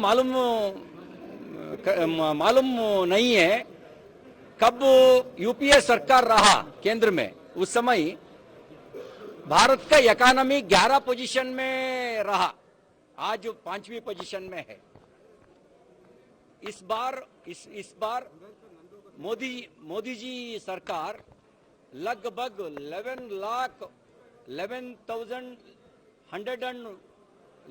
मालूम मालूम नहीं है कब यूपीए सरकार रहा केंद्र में। उस समय भारत का इकोनॉमी 11 पोजीशन में रहा। आज पांचवी पोजीशन में है। इस बार इस इस बार मोदी मोदी जी सरकार लगभग 11 lakh 11,000 hundred and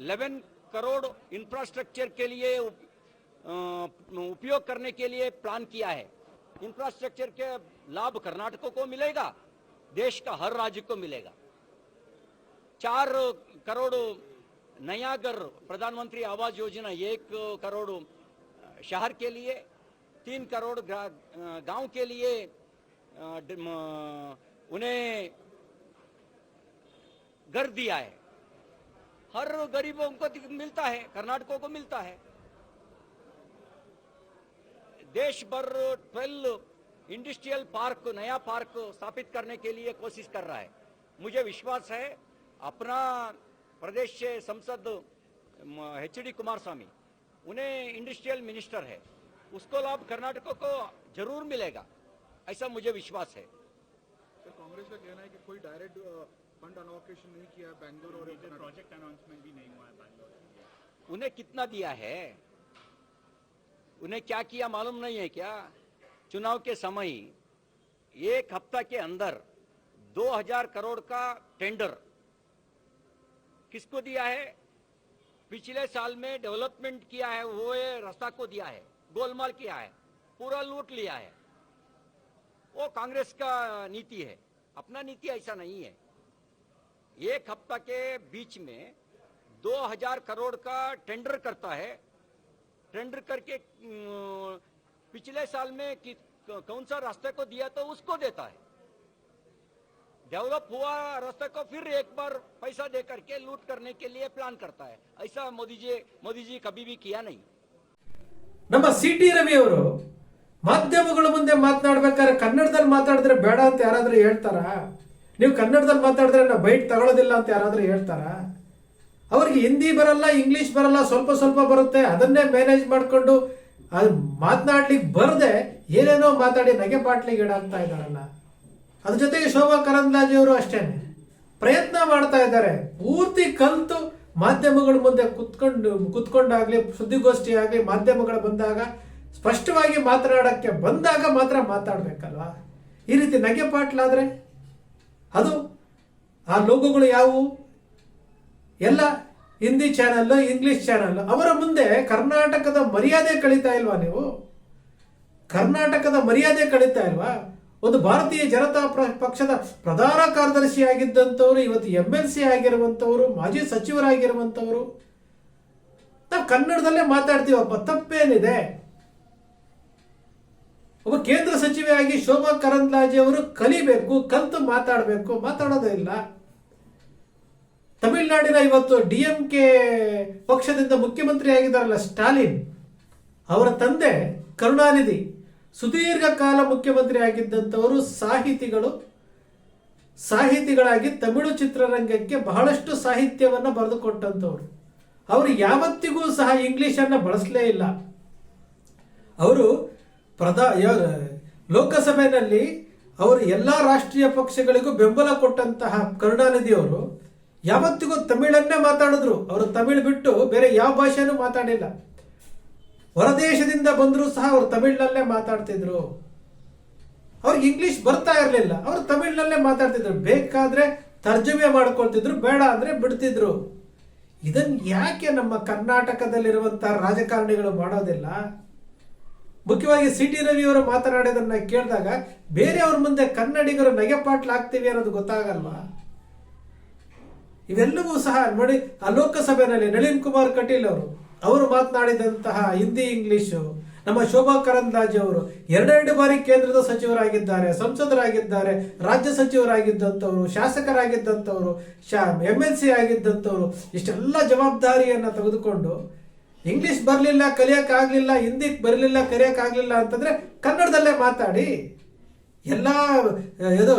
11 crore infrastructure के लिए उपयोग करने के लिए प्लान किया है। इंफ्रास्ट्रक्चर के लाभ कर्नाटक को मिलेगा, देश का हर राज्य को मिलेगा। चार करोड़ नया घर प्रधानमंत्री आवास योजना, एक करोड़ शहर के लिए, तीन करोड़ गाँव के लिए उन्हें घर दिया है। हर गरीबों को मिलता है, कर्नाटकों को मिलता है। देश भर 12 इंडस्ट्रियल पार्क, नया पार्क स्थापित करने के लिए कोशिश कर रहा है। मुझे विश्वास है, अपना प्रदेश से संसद एच डी कुमार स्वामी उन्हें इंडस्ट्रियल मिनिस्टर है, उसको लाभ कर्नाटक को ज़रूर मिलेगा, ऐसा मुझे विश्वास है। कांग्रेस का कहना है कि कोई डायरेक्ट फंड अलोकेशन नहीं किया बैंगलोर और। प्रोजेक्ट अनाउंसमेंट भी नहीं हुआ है बैंगलोर उन्हें कितना दिया है? उन्हें क्या किया मालूम नहीं है क्या? चुनाव के समय एक हफ़्ता के अंदर 2000 करोड़ का टेंडर किसको दिया है? पिछले साल में डेवलपमेंट किया है वो ये रास्ता को दिया है गोलमाल किया है पूरा लूट लिया है। वो कांग्रेस का नीति है। अपना नीति ऐसा नहीं है। एक हफ्ता के बीच में 2000 करोड़ का टेंडर करता है टेंडर करके अम, पिछले साल में कि, कौन सा रास्ते को दिया तो उसको देता है डेवलप हुआ रास्ते को फिर एक बार पैसा दे करके लूट करने के लिए प्लान करता है ऐसा मोदी जी मोदी जी कभी भी किया नहीं ನಮ್ಮ ಸಿ ಟಿ ರವಿ ಅವರು ಮಾಧ್ಯಮಗಳ ಮುಂದೆ ಮಾತನಾಡ್ಬೇಕಾದ್ರೆ ಕನ್ನಡದಲ್ಲಿ ಮಾತಾಡಿದ್ರೆ ಬೇಡ ಅಂತ ಯಾರಾದ್ರೂ ಹೇಳ್ತಾರಾ ನೀವು ಕನ್ನಡದಲ್ಲಿ ಮಾತಾಡಿದ್ರೆ ನಾವು ಬೈಟ್ ತಗೊಳ್ಳೋದಿಲ್ಲ ಅಂತ ಯಾರಾದರೂ ಹೇಳ್ತಾರಾ? ಅವ್ರಿಗೆ ಹಿಂದಿ ಬರಲ್ಲ ಇಂಗ್ಲಿಷ್ ಬರಲ್ಲ, ಸ್ವಲ್ಪ ಸ್ವಲ್ಪ ಬರುತ್ತೆ, ಅದನ್ನೇ ಮ್ಯಾನೇಜ್ ಮಾಡಿಕೊಂಡು ಅದು ಮಾತನಾಡ್ಲಿಕ್ಕೆ ಬರದೆ ಏನೇನೋ ಮಾತಾಡಿ ನಗೆ ಪಾಟ್ಲಿಗೆ ಇಡಾಗ್ತಾ ಇದ್ದಾರಲ್ಲ. ಅದ್ರ ಜೊತೆಗೆ ಶೋಭಾ ಕರಂದ್ಲಾಜೆ ಅವರು ಅಷ್ಟೇನೆ. ಪ್ರಯತ್ನ ಮಾಡ್ತಾ ಇದ್ದಾರೆ. ಪೂರ್ತಿ ಕಲ್ತು ಮಾಧ್ಯಮಗಳ ಮುಂದೆ ಕುತ್ಕೊಂಡು, ಕುತ್ಕೊಂಡಾಗಲಿ ಸುದ್ದಿಗೋಷ್ಠಿ ಆಗಲಿ ಮಾಧ್ಯಮಗಳು ಬಂದಾಗ, ಸ್ಪಷ್ಟವಾಗಿ ಮಾತನಾಡಕ್ಕೆ ಬಂದಾಗ ಮಾತ್ರ ಮಾತಾಡಬೇಕಲ್ವಾ? ಈ ರೀತಿ ನಗೆ ಪಾಟ್ಲಾದ್ರೆ? ಅದು ಆ ಲೋಗೋಗಳು ಯಾವುವು? ಎಲ್ಲ ಹಿಂದಿ ಚಾನಲ್, ಇಂಗ್ಲಿಷ್ ಚಾನಲ್. ಅವರ ಮುಂದೆ ಕರ್ನಾಟಕದ ಮರ್ಯಾದೆ ಕಳೀತಾ ಇಲ್ವಾ ನೀವು? ಕರ್ನಾಟಕದ ಮರ್ಯಾದೆ ಕಳೀತಾ ಇಲ್ವಾ? ಒಂದು ಭಾರತೀಯ ಜನತಾ ಪಕ್ಷದ ಪ್ರಧಾನ ಕಾರ್ಯದರ್ಶಿ ಆಗಿದ್ದಂಥವ್ರು, ಇವತ್ತು ಎಂ ಎಲ್ ಸಿ ಆಗಿರುವಂಥವ್ರು, ಮಾಜಿ ಸಚಿವರಾಗಿರುವಂಥವ್ರು. ನಾವು ಕನ್ನಡದಲ್ಲೇ ಮಾತಾಡ್ತೀವಪ್ಪ, ತಪ್ಪೇನಿದೆ? ಒಬ್ಬ ಕೇಂದ್ರ ಸಚಿವೆಯಾಗಿ ಶೋಭಾ ಕರಂದ್ಲಾಜೆ ಅವರು ಕಲಿಬೇಕು, ಕಲ್ತು ಮಾತಾಡಬೇಕು, ಮಾತಾಡೋದೇ ಇಲ್ಲ. ತಮಿಳುನಾಡಿನ ಇವತ್ತು ಡಿ ಎಂ ಕೆ ಪಕ್ಷದಿಂದ ಮುಖ್ಯಮಂತ್ರಿ ಆಗಿದ್ದಾರಲ್ಲ ಸ್ಟಾಲಿನ್, ಅವರ ತಂದೆ ಕರುಣಾನಿಧಿ, ಸುದೀರ್ಘ ಕಾಲ ಮುಖ್ಯಮಂತ್ರಿ ಆಗಿದ್ದಂಥವರು ಸಾಹಿತಿಗಳು. ಸಾಹಿತಿಗಳಾಗಿ ತಮಿಳು ಚಿತ್ರರಂಗಕ್ಕೆ ಬಹಳಷ್ಟು ಸಾಹಿತ್ಯವನ್ನು ಬರೆದುಕೊಟ್ಟಂಥವ್ರು. ಅವರು ಯಾವತ್ತಿಗೂ ಸಹ ಇಂಗ್ಲಿಷನ್ನು ಬಳಸಲೇ ಇಲ್ಲ. ಅವರು ಪ್ರಧಾ ಲೋಕಸಭೆಯಲ್ಲಿ ಅವರು ಎಲ್ಲ ರಾಷ್ಟ್ರೀಯ ಪಕ್ಷಗಳಿಗೂ ಬೆಂಬಲ ಕೊಟ್ಟಂತಹ ಕರುಣಾನಿಧಿ ಅವರು ಯಾವತ್ತಿಗೂ ತಮಿಳನ್ನೇ ಮಾತಾಡಿದ್ರು. ಅವರು ತಮಿಳು ಬಿಟ್ಟು ಬೇರೆ ಯಾವ ಭಾಷೆನೂ ಮಾತಾಡಿಲ್ಲ. ಹೊರದೇಶದಿಂದ ಬಂದರೂ ಸಹ ಅವರು ತಮಿಳ್ನಲ್ಲೇ ಮಾತಾಡ್ತಿದ್ರು. ಅವ್ರಿಗೆ ಇಂಗ್ಲಿಷ್ ಬರ್ತಾ ಇರಲಿಲ್ಲ. ಅವರು ತಮಿಳ್ನಲ್ಲೇ ಮಾತಾಡ್ತಿದ್ರು. ಬೇಕಾದ್ರೆ ತರ್ಜುಮೆ ಮಾಡ್ಕೊಳ್ತಿದ್ರು, ಬೇಡ ಅಂದ್ರೆ ಬಿಡ್ತಿದ್ರು. ಇದನ್ ಯಾಕೆ ನಮ್ಮ ಕರ್ನಾಟಕದಲ್ಲಿರುವಂತಹ ರಾಜಕಾರಣಿಗಳು ಮಾಡೋದಿಲ್ಲ? ಮುಖ್ಯವಾಗಿ ಸಿ ಟಿ ರವಿ ಅವರು ಮಾತನಾಡಿದನ್ನ ಕೇಳಿದಾಗ ಬೇರೆಯವ್ರ ಮುಂದೆ ಕನ್ನಡಿಗರು ನಗೆಪಾಟ್ಲಾಗ್ತೀವಿ ಅನ್ನೋದು ಗೊತ್ತಾಗಲ್ವಾ? ಇವೆಲ್ಲವೂ ಸಹ ನೋಡಿ, ಆ ಲೋಕಸಭೆಯಲ್ಲಿ ನಳಿನ್ ಕುಮಾರ್ ಕಟೀಲ್ ಅವರು ಅವರು ಮಾತನಾಡಿದಂತಹ ಹಿಂದಿ ಇಂಗ್ಲಿಷು, ನಮ್ಮ ಶೋಭಾ ಕರಂದ್ಲಾಜೆ ಅವರು, ಎರಡೆರಡು ಬಾರಿ ಕೇಂದ್ರದ ಸಚಿವರಾಗಿದ್ದಾರೆ, ಸಂಸದರಾಗಿದ್ದಾರೆ, ರಾಜ್ಯ ಸಚಿವರಾಗಿದ್ದಂಥವರು, ಶಾಸಕರಾಗಿದ್ದಂಥವರು, ಶಾ ಎಂ ಎಲ್ ಸಿ ಆಗಿದ್ದಂಥವರು, ಇಷ್ಟೆಲ್ಲ ಜವಾಬ್ದಾರಿಯನ್ನು ತೆಗೆದುಕೊಂಡು ಇಂಗ್ಲಿಷ್ ಬರಲಿಲ್ಲ ಕಲಿಯೋಕ್ಕಾಗಲಿಲ್ಲ ಹಿಂದಿ ಬರಲಿಲ್ಲ ಕಲಿಯೋಕ್ಕಾಗಲಿಲ್ಲ ಅಂತಂದ್ರೆ ಕನ್ನಡದಲ್ಲೇ ಮಾತಾಡಿ. ಎಲ್ಲ ಇದು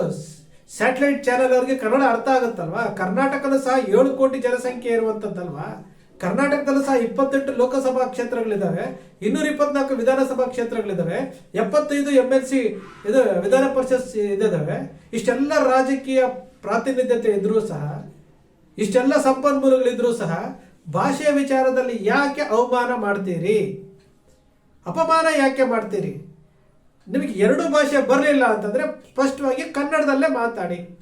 ಸ್ಯಾಟಲೈಟ್ ಚಾನೆಲ್ ಅವ್ರಿಗೆ ಕನ್ನಡ ಅರ್ಥ ಆಗುತ್ತಲ್ವಾ? ಕರ್ನಾಟಕದ ಸಹ ಏಳು ಕೋಟಿ ಜನಸಂಖ್ಯೆ ಇರುವಂಥದ್ದಲ್ವಾ ಕರ್ನಾಟಕದಲ್ಲೂ ಸಹ ಇಪ್ಪತ್ತೆಂಟು ಲೋಕಸಭಾ ಕ್ಷೇತ್ರಗಳಿದ್ದಾವೆ ಇನ್ನೂರ ಇಪ್ಪತ್ನಾಲ್ಕು ವಿಧಾನಸಭಾ ಕ್ಷೇತ್ರಗಳಿದ್ದಾವೆ ಎಪ್ಪತ್ತೈದು ಎಂ ಎಲ್ ಸಿ ಇದು ವಿಧಾನ ಪರಿಷತ್ ಇದ್ದಾವೆ ಇಷ್ಟೆಲ್ಲ ರಾಜಕೀಯ ಪ್ರಾತಿನಿಧ್ಯತೆ ಇದ್ರೂ ಸಹ, ಇಷ್ಟೆಲ್ಲ ಸಂಪನ್ಮೂಲಗಳಿದ್ರೂ ಸಹ ಭಾಷೆಯ ವಿಚಾರದಲ್ಲಿ ಯಾಕೆ ಅವಮಾನ ಮಾಡ್ತೀರಿ? ಅಪಮಾನ ಯಾಕೆ ಮಾಡ್ತೀರಿ? ನಿಮಗೆ ಎರಡು ಭಾಷೆ ಬರಲಿಲ್ಲ ಅಂತಂದರೆ ಸ್ಪಷ್ಟವಾಗಿ ಕನ್ನಡದಲ್ಲೇ ಮಾತಾಡಿ.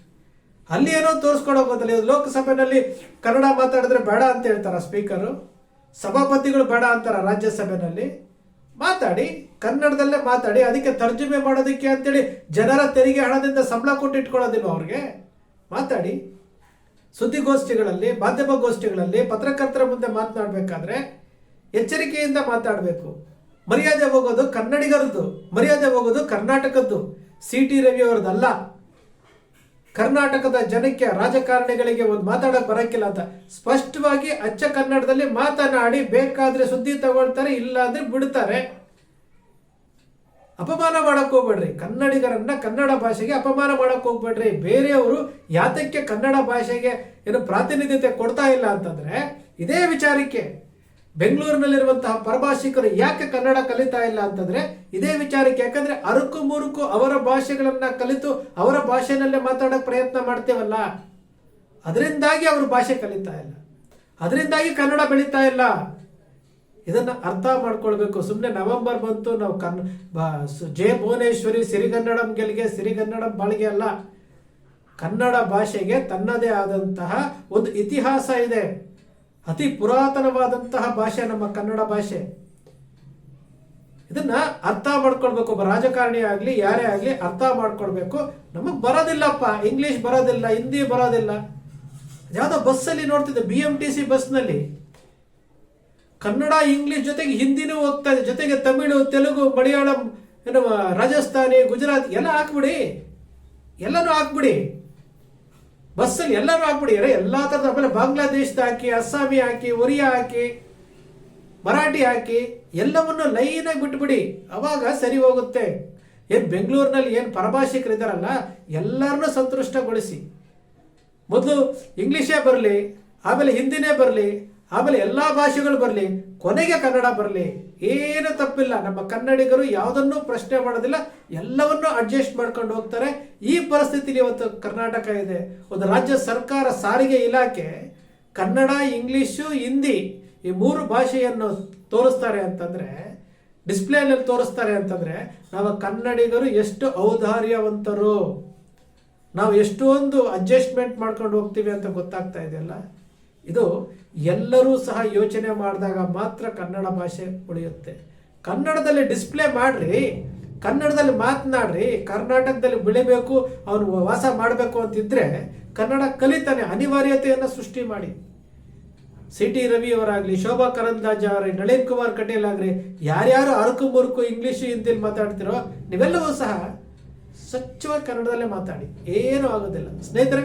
ಅಲ್ಲಿ ಏನೋ ತೋರಿಸ್ಕೊಂಡು ಹೋಗೋದಿಲ್ಲ ಇದು ಲೋಕಸಭೆಯಲ್ಲಿ ಕನ್ನಡ ಮಾತಾಡಿದ್ರೆ ಬೇಡ ಅಂತ ಹೇಳ್ತಾರ ಸ್ಪೀಕರು ಸಭಾಪತಿಗಳು ಬೇಡ ಅಂತಾರ ರಾಜ್ಯಸಭೆಯಲ್ಲಿ ಮಾತಾಡಿ, ಕನ್ನಡದಲ್ಲೇ ಮಾತಾಡಿ, ಅದಕ್ಕೆ ತರ್ಜುಮೆ ಮಾಡೋದಕ್ಕೆ ಅಂತೇಳಿ ಜನರ ತೆರಿಗೆ ಹಣದಿಂದ ಸಂಬಳ ಕೊಟ್ಟು ಅವ್ರಿಗೆ? ಮಾತಾಡಿ. ಸುದ್ದಿಗೋಷ್ಠಿಗಳಲ್ಲಿ ಮಾಧ್ಯಮ ಗೋಷ್ಠಿಗಳಲ್ಲಿ ಪತ್ರಕರ್ತರ ಮುಂದೆ ಮಾತನಾಡಬೇಕಾದ್ರೆ ಎಚ್ಚರಿಕೆಯಿಂದ ಮಾತಾಡಬೇಕು. ಮರ್ಯಾದೆ ಹೋಗೋದು ಕನ್ನಡಿಗರದ್ದು, ಮರ್ಯಾದೆ ಹೋಗೋದು ಕರ್ನಾಟಕದ್ದು. ಸಿ ಟಿ ರವಿ ಅವರದಲ್ಲ ಕರ್ನಾಟಕದ ಜನಕ್ಕೆ ರಾಜಕಾರಣಿಗಳಿಗೆ ಒಂದು ಮಾತಾಡಕ್ ಬರಕ್ಕಿಲ್ಲ ಅಂತ ಸ್ಪಷ್ಟವಾಗಿ ಅಚ್ಚ ಕನ್ನಡದಲ್ಲಿ ಮಾತನಾಡಿ ಬೇಕಾದ್ರೆ ಸುದ್ದಿ ತಗೊಳ್ತಾರೆ, ಇಲ್ಲಾಂದ್ರೆ ಬಿಡ್ತಾರೆ. ಅಪಮಾನ ಮಾಡಕ್ ಹೋಗ್ಬೇಡ್ರಿ. ಕನ್ನಡಿಗರನ್ನ ಕನ್ನಡ ಭಾಷೆಗೆ ಅಪಮಾನ ಮಾಡಕ್ ಹೋಗ್ಬೇಡ್ರಿ. ಬೇರೆಯವರು ಯಾತಕ್ಕೆ ಕನ್ನಡ ಭಾಷೆಗೆ ಏನು ಪ್ರಾತಿನಿಧ್ಯತೆ ಕೊಡ್ತಾ ಇಲ್ಲ ಅಂತಂದ್ರೆ, ಇದೇ ವಿಚಾರಕ್ಕೆ ಬೆಂಗಳೂರಿನಲ್ಲಿರುವಂತಹ ಪರಭಾಷಿಕರು ಯಾಕೆ ಕನ್ನಡ ಕಲಿತಾ ಇಲ್ಲ ಅಂತಂದ್ರೆ, ಇದೇ ವಿಚಾರಕ್ಕೆ. ಯಾಕಂದ್ರೆ ಅರುಕು ಮುರುಕು ಅವರ ಭಾಷೆಗಳನ್ನ ಕಲಿತು ಅವರ ಭಾಷೆನಲ್ಲೇ ಮಾತಾಡಕ್ಕೆ ಪ್ರಯತ್ನ ಮಾಡ್ತೇವಲ್ಲ. ಅದರಿಂದಾಗಿ ಅವರು ಭಾಷೆ ಕಲಿತಾ ಇಲ್ಲ. ಅದರಿಂದಾಗಿ ಕನ್ನಡ ಬೆಳೀತಾ ಇಲ್ಲ. ಇದನ್ನ ಅರ್ಥ ಮಾಡ್ಕೊಳ್ಬೇಕು. ಸುಮ್ಮನೆ ನವೆಂಬರ್ ಬಂತು ನಾವು ಕನ್ ಜೆ ಭುವನೇಶ್ವರಿ ಸಿರಿಗನ್ನಡಂ ಗೆಲ್ಗೆ ಸಿರಿಗನ್ನಡಂ ಬಾಳಿಗೆ ಅಲ್ಲ. ಕನ್ನಡ ಭಾಷೆಗೆ ತನ್ನದೇ ಆದಂತಹ ಒಂದು ಇತಿಹಾಸ ಇದೆ. ಅತಿ ಪುರಾತನವಾದಂತಹ ಭಾಷೆ ನಮ್ಮ ಕನ್ನಡ ಭಾಷೆ. ಇದನ್ನ ಅರ್ಥ ಮಾಡ್ಕೊಳ್ಬೇಕು. ಒಬ್ಬ ರಾಜಕಾರಣಿ ಆಗ್ಲಿ, ಯಾರೇ ಆಗ್ಲಿ ಅರ್ಥ ಮಾಡ್ಕೊಳ್ಬೇಕು. ನಮಗ್ ಬರೋದಿಲ್ಲಪ್ಪ. ಇಂಗ್ಲಿಷ್ ಬರೋದಿಲ್ಲ, ಹಿಂದಿ ಬರೋದಿಲ್ಲ. ಯಾವ್ದೋ ಬಸ್ಸಲ್ಲಿ ನೋಡ್ತಿದ್ದೆ ಬಿ ಎಂ ಟಿ ಸಿ ಬಸ್ನಲ್ಲಿ. ಕನ್ನಡ, ಇಂಗ್ಲಿಷ್ ಜೊತೆಗೆ ಹಿಂದಿನೂ ಹೋಗ್ತಾ ಇದೆ. ಜೊತೆಗೆ ತಮಿಳು, ತೆಲುಗು, ಮಲಯಾಳಂ, ಏನು ರಾಜಸ್ಥಾನಿ, ಗುಜರಾತ್ ಎಲ್ಲ ಹಾಕ್ಬಿಡಿ. ಎಲ್ಲನೂ ಹಾಕ್ಬಿಡಿ. ಬಸ್ಸಲ್ಲಿ ಎಲ್ಲರೂ ಹಾಕ್ಬಿಡಿ. ಅರೆ ಎಲ್ಲ ಥರದ ಆಮೇಲೆ ಬಾಂಗ್ಲಾದೇಶದ ಹಾಕಿ, ಅಸ್ಸಾಮಿ ಹಾಕಿ, ಒರಿಯಾ ಹಾಕಿ, ಮರಾಠಿ ಹಾಕಿ, ಎಲ್ಲವನ್ನು ಲೈನಾಗಿ ಬಿಟ್ಬಿಡಿ. ಅವಾಗ ಸರಿ ಹೋಗುತ್ತೆ. ಏನು ಬೆಂಗಳೂರಿನಲ್ಲಿ ಏನು ಪರಭಾಷಿಕರು ಇದ್ದಾರಲ್ಲ ಎಲ್ಲರನ್ನೂ ಸಂತುಷ್ಟಗೊಳಿಸಿ. ಮೊದಲು ಇಂಗ್ಲಿಷೇ ಬರಲಿ, ಆಮೇಲೆ ಹಿಂದಿನೇ ಬರಲಿ ಆಮೇಲೆ ಎಲ್ಲ ಭಾಷೆಗಳು ಬರಲಿ, ಕೊನೆಗೆ ಕನ್ನಡ ಬರಲಿ, ಏನು ತಪ್ಪಿಲ್ಲ. ನಮ್ಮ ಕನ್ನಡಿಗರು ಯಾವುದನ್ನೂ ಪ್ರಶ್ನೆ ಮಾಡೋದಿಲ್ಲ, ಎಲ್ಲವನ್ನೂ ಅಡ್ಜಸ್ಟ್ ಮಾಡ್ಕೊಂಡು ಹೋಗ್ತಾರೆ. ಈ ಪರಿಸ್ಥಿತಿಲಿ ಇವತ್ತು ಕರ್ನಾಟಕ ಇದೆ. ಒಂದು ರಾಜ್ಯ ಸರ್ಕಾರ ಸಾರಿಗೆ ಇಲಾಖೆ ಕನ್ನಡ, ಇಂಗ್ಲೀಷು, ಹಿಂದಿ ಈ ಮೂರು ಭಾಷೆಯನ್ನು ತೋರಿಸ್ತಾರೆ ಅಂತಂದರೆ ಡಿಸ್ಪ್ಲೇನಲ್ಲಿ ತೋರಿಸ್ತಾರೆ ಅಂತಂದರೆ ನಾವು ಕನ್ನಡಿಗರು ಎಷ್ಟು ಔದಾರ್ಯವಂತರು. ನಾವು ಎಷ್ಟೊಂದು ಅಡ್ಜಸ್ಟ್ಮೆಂಟ್ ಮಾಡ್ಕೊಂಡು ಹೋಗ್ತೀವಿ ಅಂತ ಗೊತ್ತಾಗ್ತಾ ಇದೆಯಲ್ಲ? ಇದು ಎಲ್ಲರೂ ಸಹ ಯೋಚನೆ ಮಾಡಿದಾಗ ಮಾತ್ರ ಕನ್ನಡ ಭಾಷೆ ಉಳಿಯುತ್ತೆ. ಕನ್ನಡದಲ್ಲಿ ಡಿಸ್ಪ್ಲೇ ಮಾಡ್ರಿ, ಕನ್ನಡದಲ್ಲಿ ಮಾತನಾಡ್ರಿ, ಕರ್ನಾಟಕದಲ್ಲಿ ಬೆಳಿಬೇಕು, ಅವನು ವಾಸ ಮಾಡಬೇಕು ಅಂತಿದ್ರೆ ಕನ್ನಡ ಕಲಿತಾನೆ, ಅನಿವಾರ್ಯತೆಯನ್ನು ಸೃಷ್ಟಿ ಮಾಡಿ. ಸಿ ಟಿ ರವಿ ಅವರಾಗ್ಲಿ, ಶೋಭಾ ಕರಂದಾಜ ಅವರೇ ನಳಿನ್ ಕುಮಾರ್ ಕಟೀಲ್ ಆಗ್ರಿ ಯಾರ್ಯಾರು ಅರಕು ಮುರುಕು ಇಂಗ್ಲಿಷ್ ಹಿಂದಿಲಿ ಮಾತಾಡ್ತಿರೋ, ನೀವೆಲ್ಲವೂ ಸಹ ಸ್ವಚ್ಛವಾಗಿ ಕನ್ನಡದಲ್ಲೇ ಮಾತಾಡಿ. ಏನೂ ಆಗೋದಿಲ್ಲ. ಸ್ನೇಹಿತರೆ